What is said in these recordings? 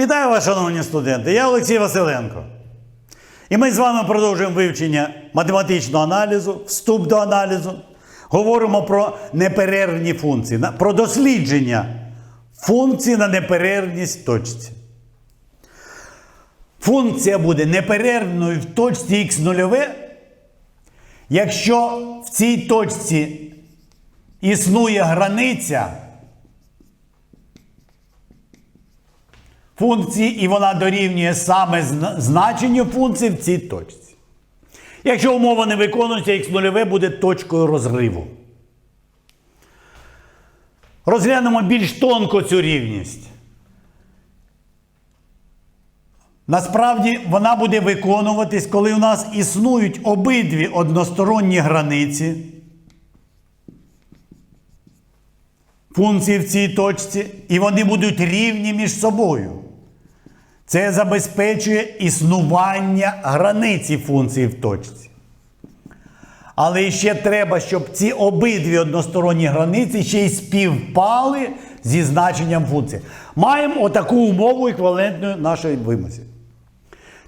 Вітаю вас, шановні студенти! Я Олексій Василенко. І ми з вами продовжуємо вивчення математичного аналізу, вступ до аналізу. Говоримо про неперервні функції, про дослідження функцій на неперервність точці. Функція буде неперервною в точці х нульове, якщо в цій точці існує границя функції, і вона дорівнює саме значенню функції в цій точці. Якщо умова не виконується, х нульове буде точкою розриву. Розглянемо більш тонко цю рівність. Насправді вона буде виконуватись, коли у нас існують обидві односторонні границі функції в цій точці, і вони будуть рівні між собою. Це забезпечує існування границі функції в точці. Але ще треба, щоб ці обидві односторонні границі ще й співпали зі значенням функції. Маємо отаку умову еквівалентну нашої вимозі.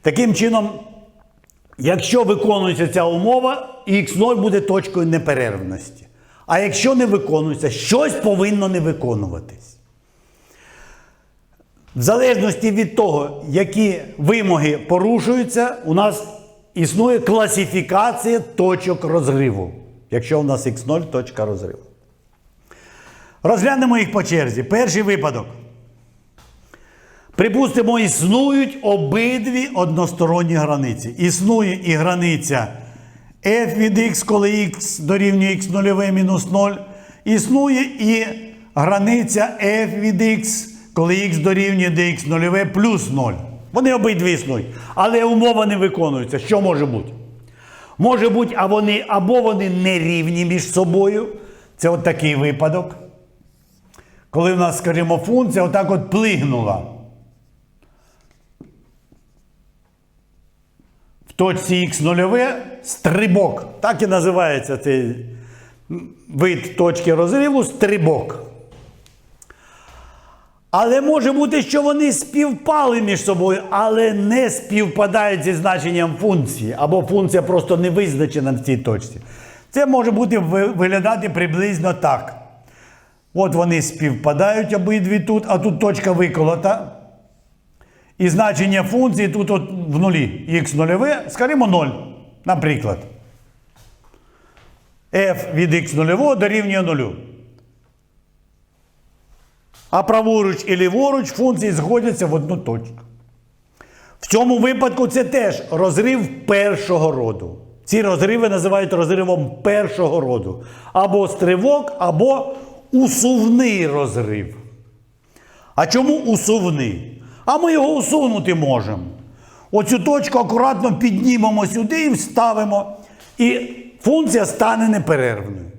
Таким чином, якщо виконується ця умова, х0 буде точкою неперервності. А якщо не виконується, щось повинно не виконуватись. В залежності від того, які вимоги порушуються, у нас існує класифікація точок розриву. Якщо у нас х0 точка розриву. Розглянемо їх по черзі. Перший випадок. Припустимо, існують обидві односторонні границі. Існує і границя f від x, коли x дорівнює x нульове мінус 0. Існує і границя f від x, коли x дорівнює dx нульове плюс 0. Вони обидві існують. Але умова не виконується. Що може бути? Може бути, а вони, або вони не рівні між собою. Це от такий випадок. Коли в нас, скажімо, функція отак от плигнула. В точці х нульове стрибок. Так і називається цей вид точки розриву стрибок. Але може бути, що вони співпали між собою, але не співпадають зі значенням функції, або функція просто не визначена в цій точці. Це може бути виглядати приблизно так. От вони співпадають обидві тут, а тут точка виколота. І значення функції тут от в нулі. Х нульове, скажімо 0, наприклад. f від х нульового дорівнює нулю. А праворуч і ліворуч функції згодяться в одну точку. В цьому випадку це теж розрив першого роду. Ці розриви називають розривом першого роду. Або стривок, або усувний розрив. А чому усувний? А ми його усунути можемо. Оцю точку акуратно піднімемо сюди і вставимо. І функція стане неперервною.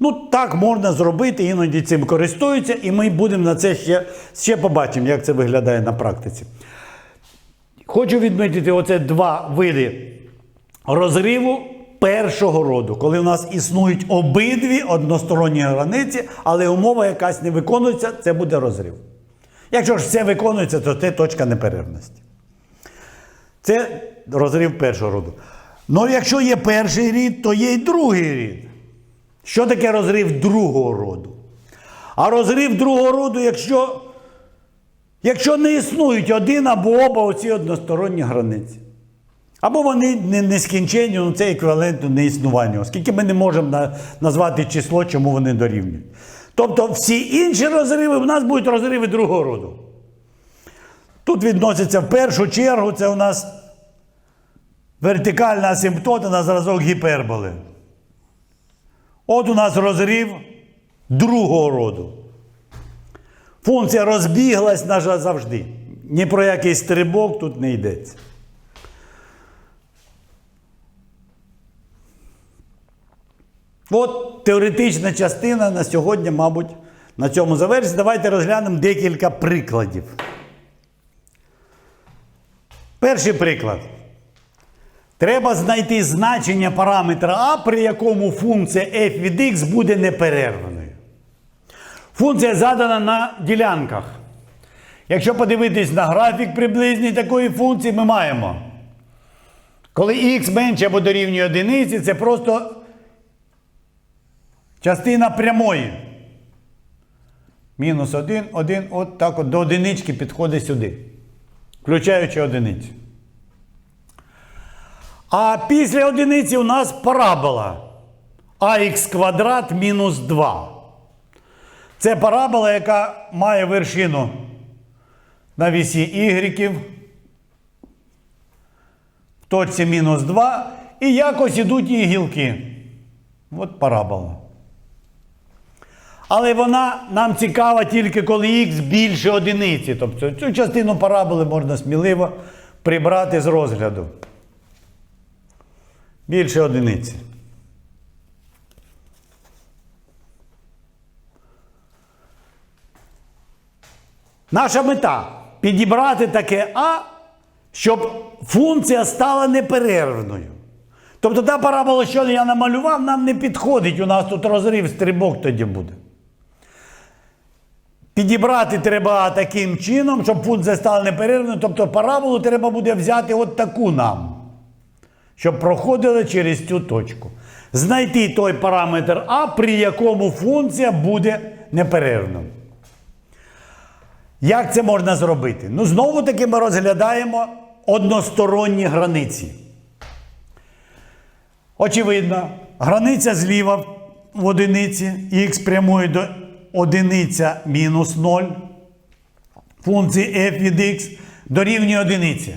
Ну, так можна зробити, іноді цим користуються, і ми будемо на це ще, ще побачимо, як це виглядає на практиці. Хочу відмітити оце два види розриву першого роду, коли у нас існують обидві односторонні границі, але умова якась не виконується, це буде розрив. Якщо ж все виконується, то це точка неперервності. Це розрив першого роду. Ну, якщо є перший рід, то є й другий рід. Що таке розрив другого роду? А розрив другого роду, якщо, якщо не існують один або оба оці односторонні границі. Або вони не, нескінченні, ну це еквівалентно неіснуванню, оскільки ми не можемо на, назвати число, чому вони дорівнюють. Тобто всі інші розриви в нас будуть розриви другого роду. Тут відноситься в першу чергу, це у нас вертикальна асимптота на зразок гіперболи. От у нас розрив другого роду. Функція розбіглась наша завжди. Ні про який стрибок тут не йдеться. От теоретична частина на сьогодні, мабуть, на цьому завершиться. Давайте розглянемо декілька прикладів. Перший приклад. Треба знайти значення параметра А, при якому функція f від x буде неперервною. Функція задана на ділянках. Якщо подивитись на графік приблизний такої функції, ми маємо. Коли х менше або дорівнює одиниці, це просто частина прямої. Мінус 1, 1, от так от до одинички підходить сюди, включаючи одиницю. А після одиниці у нас парабола ах квадрат мінус 2. Це парабола, яка має вершину на вісі y в точці мінус 2 і якось ідуть її гілки. От парабола. Але вона нам цікава тільки коли х більше одиниці. Тобто цю частину параболи можна сміливо прибрати з розгляду. Більше одиниці. Наша мета підібрати таке А, щоб функція стала неперервною. Тобто та парабола, що я намалював, нам не підходить. У нас тут розрив стрибок тоді буде. Підібрати треба таким чином, щоб функція стала неперервною. Тобто параболу треба буде взяти от таку нам, щоб проходила через цю точку. Знайти той параметр А, при якому функція буде неперервною. Як це можна зробити? Ну, знову таки ми розглядаємо односторонні границі. Очевидно, границя зліва в одиниці, х прямує до одиниця мінус 0. Функції f від x дорівнює одиниці.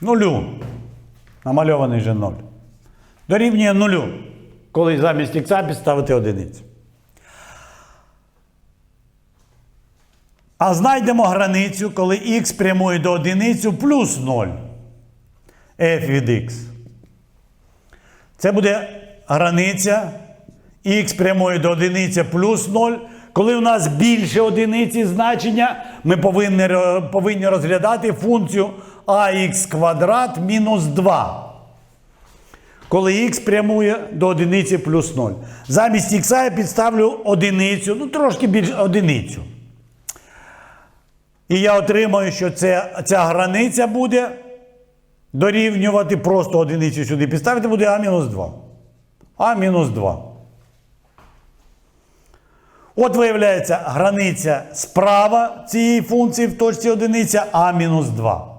Нулю. Намальований же 0. Дорівнює нулю, коли замість х підставити одиницю. А знайдемо границю, коли х прямує до одиницю плюс 0 f від x. Це буде границя х прямує до одиниці плюс 0. Коли у нас більше одиниці значення, ми повинні, повинні розглядати функцію ax квадрат мінус 2. Коли х прямує до одиниці плюс 0. Замість х я підставлю одиницю, ну трошки більше одиницю. І я отримаю, що це, ця границя буде дорівнювати просто одиницю сюди підставити, буде А-2. А-2. От виявляється границя справа цієї функції в точці одиниця А-2.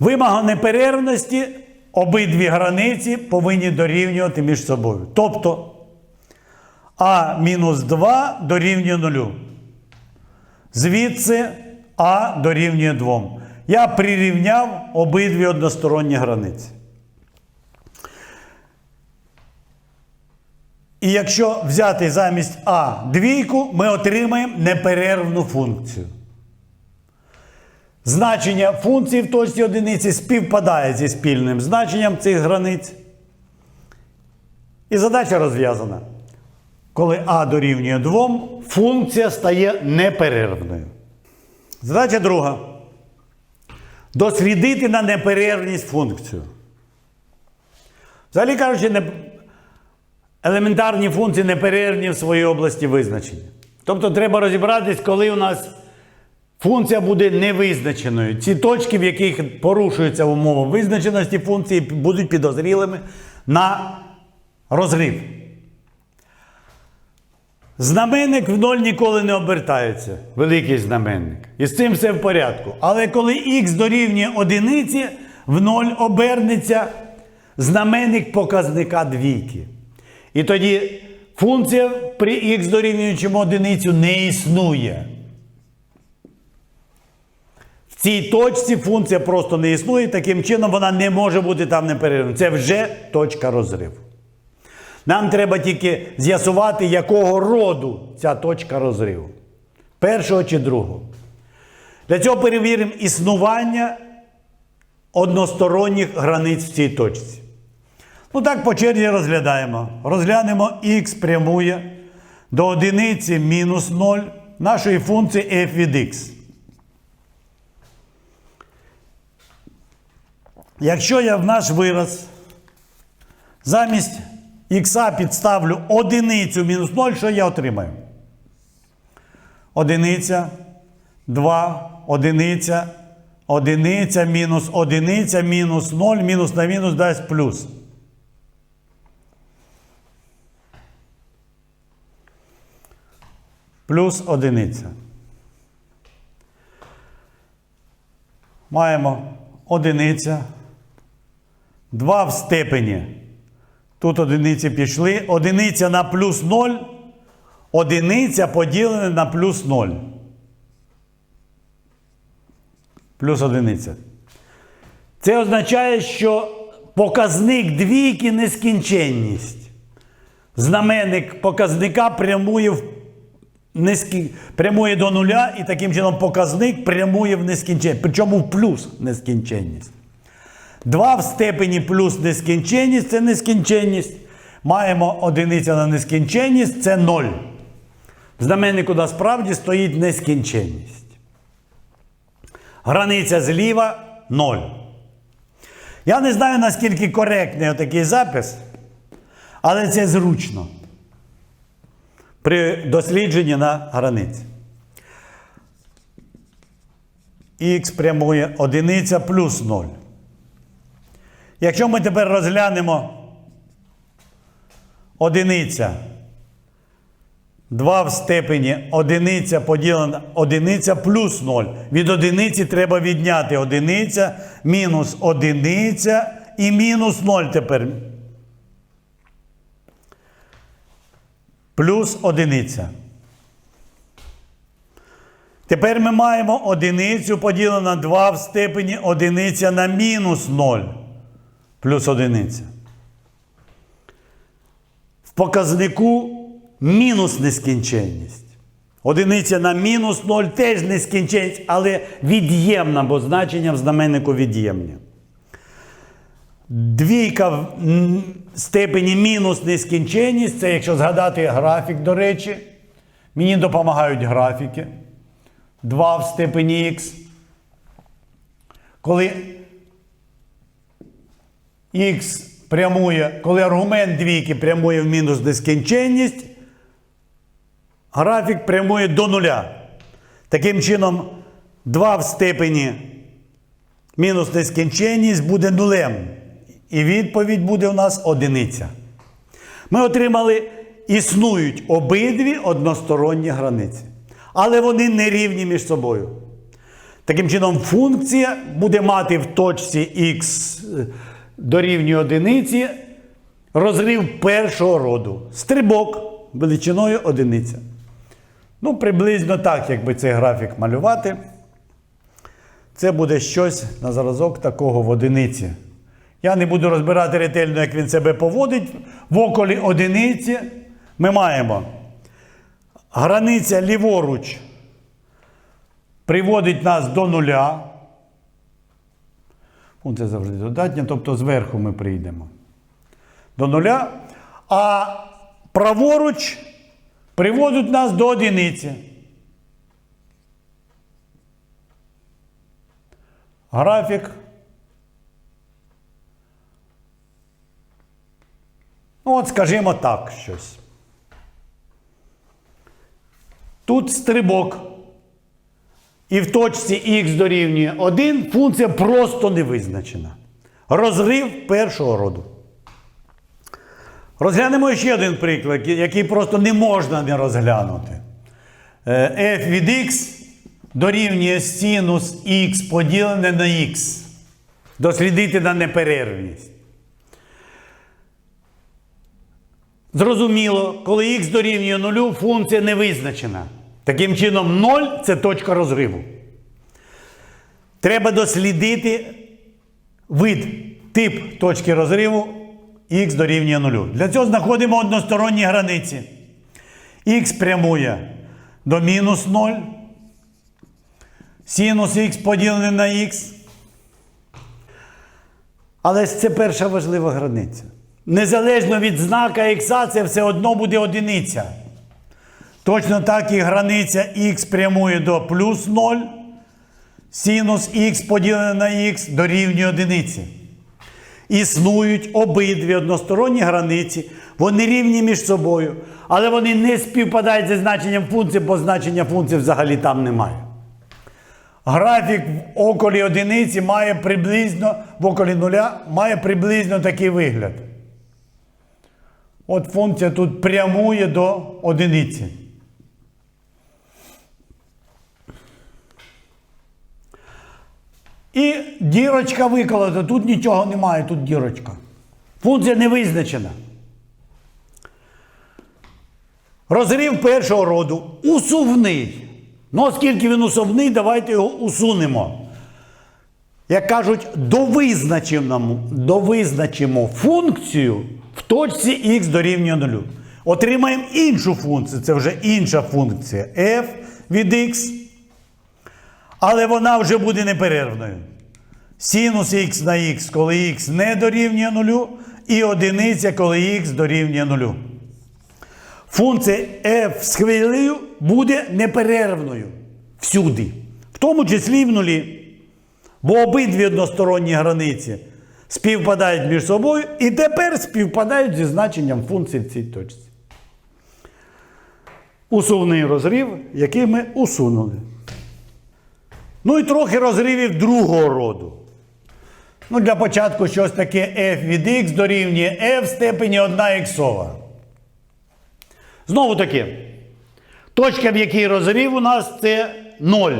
Вимога неперервності обидві границі повинні дорівнювати між собою. Тобто А-2 дорівнює 0. Звідси А дорівнює 2. Я прирівняв обидві односторонні границі. І якщо взяти замість А двійку, ми отримаємо неперервну функцію. Значення функції в точці одиниці співпадає зі спільним значенням цих границь. І задача розв'язана. Коли А дорівнює 2, функція стає неперервною. Задача друга. Дослідити на неперервність функцію. Взагалі кажучи, не... елементарні функції неперервні в своїй області визначення. Тобто треба розібратись, коли у нас функція буде невизначеною. Ці точки, в яких порушуються умови визначеності функції, будуть підозрілими на розрив. Знаменник в ноль ніколи не обертається. Великий знаменник. І з цим все в порядку. Але коли х дорівнює одиниці, в ноль обернеться знаменник показника двійки. І тоді функція при х дорівнюючому одиницю не існує. Цій точці функція просто не існує, таким чином вона не може бути там неперервною. Це вже точка розриву. Нам треба тільки з'ясувати, якого роду ця точка розриву. Першого чи другого. Для цього перевіримо існування односторонніх границь в цій точці. Ну так по черзі розглядаємо. Розглянемо х прямує до одиниці мінус 0 нашої функції f від x. Якщо я в наш вираз замість х підставлю одиницю мінус 0, що я отримаю? Одиниця, 2, одиниця, одиниця, мінус одиниця, мінус 0, мінус на мінус дасть плюс. Плюс одиниця. Маємо одиниця. 2 в степені. Тут одиниці пішли. Одиниця на плюс 0. Одиниця поділене на плюс 0. Плюс одиниця. Це означає, що показник двійки нескінченність. Знаменник показника прямує в низькі, прямує до нуля, і таким чином показник прямує в нескінченність. Причому в плюс нескінченність. 2 в степені плюс нескінченність це нескінченність. Маємо одиниця на нескінченність це 0. В знаменнику насправді стоїть нескінченність. Границя зліва 0. Я не знаю, наскільки коректний отакий запис, але це зручно при дослідженні на границі. Х прямує одиниця плюс 0. Якщо ми тепер розглянемо одиниця, 2 в степені одиниця поділена одиниця плюс 0. Від одиниці треба відняти одиниця, мінус одиниця і мінус 0 тепер. Плюс одиниця. Тепер ми маємо одиницю поділену на 2 в степені одиниця на мінус 0 плюс одиниця. В показнику мінус нескінченність. Одиниця на мінус 0 теж нескінченність, але від'ємна, бо значення в знаменнику від'ємні. Двійка в степені мінус нескінченність. Це якщо згадати графік, до речі. Мені допомагають графіки. 2 в степені х. Коли х прямує, коли аргумент двійки прямує в мінус нескінченність, графік прямує до нуля. Таким чином, 2 в степені мінус нескінченність буде нулем. І відповідь буде у нас одиниця. Ми отримали, існують обидві односторонні границі. Але вони не рівні між собою. Таким чином, функція буде мати в точці х дорівнює одиниці розрив першого роду. Стрибок величиною одиниця. Ну, приблизно так, якби цей графік малювати. Це буде щось на зразок такого в одиниці. Я не буду розбирати ретельно, як він себе поводить. В околі одиниці ми маємо границя ліворуч приводить нас до нуля. Функція завжди додатня, тобто зверху ми прийдемо до нуля. А праворуч приводить нас до одиниці. Графік. Ну, от, скажімо так, щось. Тут стрибок. І в точці х дорівнює 1 функція просто не визначена. Розрив першого роду. Розглянемо ще один приклад, який просто не можна не розглянути. Е, f від x дорівнює синус х поділене на х. Дослідити на неперервність. Зрозуміло, коли х дорівнює нулю, функція не визначена. Таким чином, 0 це точка розриву. Треба дослідити вид, тип точки розриву х дорівнює нулю. Для цього знаходимо односторонні границі. Х прямує до мінус 0. Синус х поділене на х. Але це перша важлива границя. Незалежно від знака х, це все одно буде одиниця. Точно так і границя х прямує до плюс 0. Синус х поділене на х дорівнює одиниці. існують обидві односторонні границі, вони рівні між собою, але вони не співпадають зі значенням функції, бо значення функції взагалі там немає. Графік в околі одиниці має приблизно, в околі нуля має приблизно такий вигляд. От функція тут прямує до одиниці. І дірочка виколота. Тут нічого немає, тут дірочка. Функція не визначена. Розрив першого роду усувний. Ну, оскільки він усувний, давайте його усунемо. Як кажуть, довизначимо, довизначимо функцію в точці х дорівнює 0. Отримаємо іншу функцію, це вже інша функція f від x. Але вона вже буде неперервною. Синус х на х, коли х не дорівнює 0, і одиниця, коли х дорівнює 0. Функція f з хвилею буде неперервною всюди, в тому числі в нулі. Бо обидві односторонні границі співпадають між собою і тепер співпадають зі значенням функції в цій точці. Усувний розрив, який ми усунули. Ну і трохи розривів другого роду. Ну, для початку щось таке f від x дорівнює f в степені 1 іксова. Знову таки, точка, в якій розрив у нас це 0.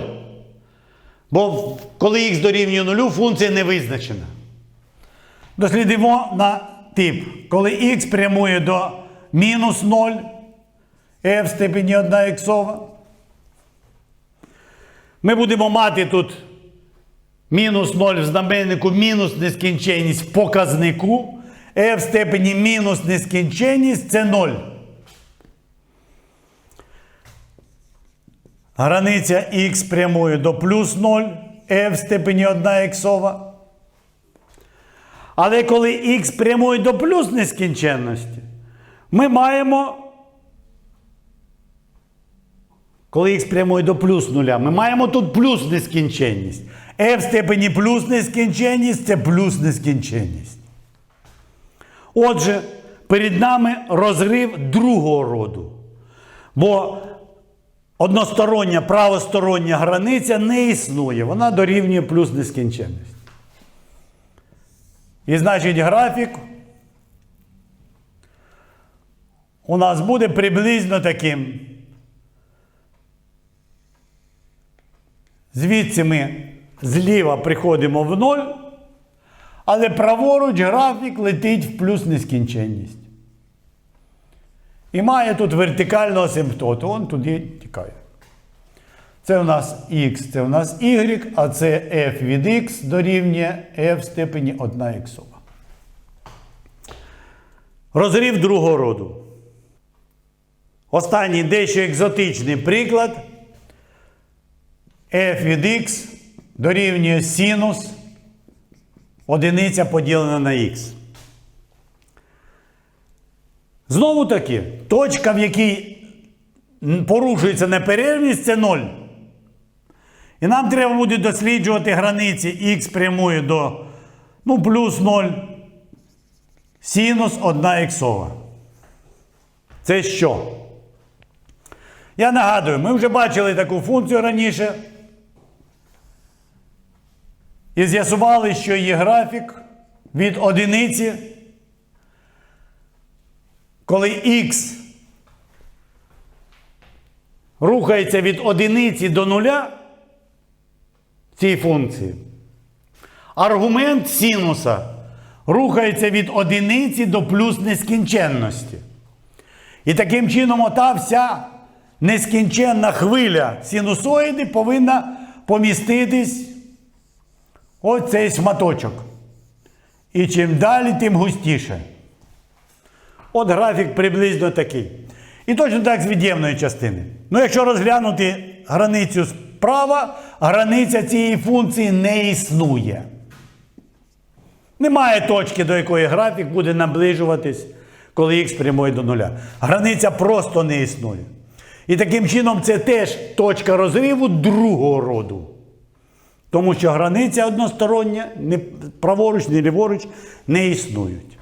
Бо коли х дорівнює 0, функція не визначена. Дослідимо на тип. Коли х прямує до мінус 0, f в степені 1 іксова. Ми будемо мати тут мінус 0 в знаменнику, мінус нескінченність в показнику. f в степені мінус нескінченність це 0. Границя х прямує до плюс 0, f в степені 1 іксова. Але коли х прямує до плюс нескінченності, ми маємо. Коли х прямує до плюс нуля, ми маємо тут плюс нескінченність. f в степені плюс нескінченність це плюс нескінченність. Отже, перед нами розрив другого роду. Бо одностороння правостороння границя не існує. Вона дорівнює плюс нескінченність. І значить графік у нас буде приблизно таким. Звідси ми зліва приходимо в ноль, але праворуч графік летить в плюс нескінченність. І має тут вертикальну асимптоту, он туди тікає. Це у нас х, це у нас y, а це f від x дорівнює f в степені 1 іксова. Розрив другого роду. Останній дещо екзотичний приклад. F від x дорівнює синус одиниця поділена на х. Знову таки, точка, в якій порушується неперервність, це 0. І нам треба буде досліджувати границі х прямує до ну, плюс 0, синус 1 іксова. Це що? Я нагадую, ми вже бачили таку функцію раніше. І з'ясували, що є графік від одиниці, коли х рухається від одиниці до нуля цій функції. Аргумент синуса рухається від одиниці до плюс нескінченності. І таким чином, ота вся нескінченна хвиля синусоїди повинна поміститись ось цей шматочок. І чим далі, тим густіше. От графік приблизно такий. І точно так з від'ємної частини. Ну, якщо розглянути границю справа, границя цієї функції не існує. Немає точки, до якої графік буде наближуватись, коли х прямує до нуля. Границя просто не існує. І таким чином це теж точка розриву другого роду. Тому що границя одностороння, ні праворуч, ні ліворуч не існують.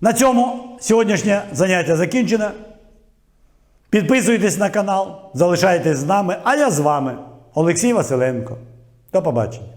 На цьому сьогоднішнє заняття закінчено. Підписуйтесь на канал, залишайтесь з нами, а я з вами, Олексій Василенко. До побачення.